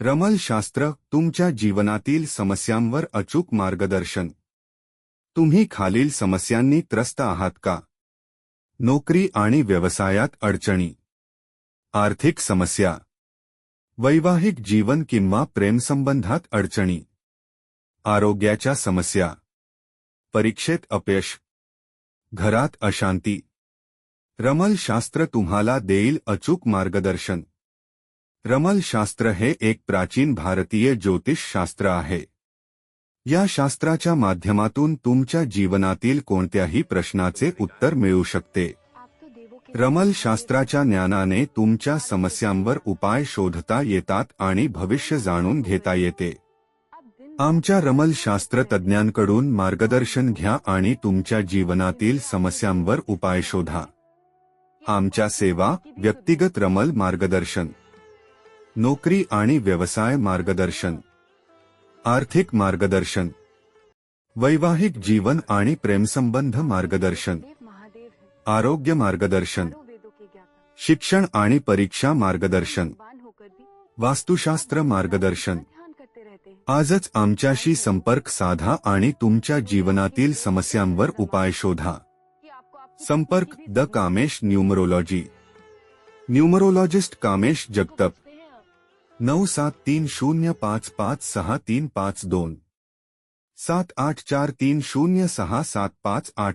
रमल शास्त्र तुमच्या जीवनातील समस्यांवर अचूक मार्गदर्शन. तुम्ही खालील समस्यांनी त्रस्त आहात का? नोकरी आणि व्यवसायात अडचणी. आर्थिक समस्या. वैवाहिक जीवन किंवा प्रेमसंबंधात अडचणी. आरोग्याच्या समस्या. परीक्षेत अपयश. घरात अशांती. रमल शास्त्र तुम्हाला देईल अचूक मार्गदर्शन. रमल शास्त्र हे एक प्राचीन भारतीय ज्योतिषशास्त्र आहे. या शास्त्राच्या माध्यमातून तुमच्या जीवनातील कोणत्याही प्रश्नाचे उत्तर मिळू शकते. रमल शास्त्राच्या ज्ञानाने तुमच्या समस्यांवर उपाय शोधता येतात आणि भविष्य जाणून घेता येते. आमच्या रमल शास्त्र तज्ज्ञांकडून मार्गदर्शन घ्या आणि तुमच्या जीवनातील समस्यांवर उपाय शोधा. आमच्या सेवा व्यक्तिगत रमल मार्गदर्शन. नोकरी आणि व्यवसाय मार्गदर्शन. आर्थिक मार्गदर्शन. वैवाहिक जीवन आणि प्रेमसंबंध मार्गदर्शन. आरोग्य मार्गदर्शन. शिक्षण आणि परीक्षा मार्गदर्शन. वास्तुशास्त्र मार्गदर्शन. आजच आमच्याशी संपर्क साधा आणि तुमच्या जीवनातील समस्यांवर उपाय शोधा. संपर्क the Kamesh numerology. Numerologist Kamesh Jagtap. नऊ सात तीन शून्य पाच पाच सहा तीन पाच दोन. सात आठ चार तीन शून्य सहा सात पाच आठ.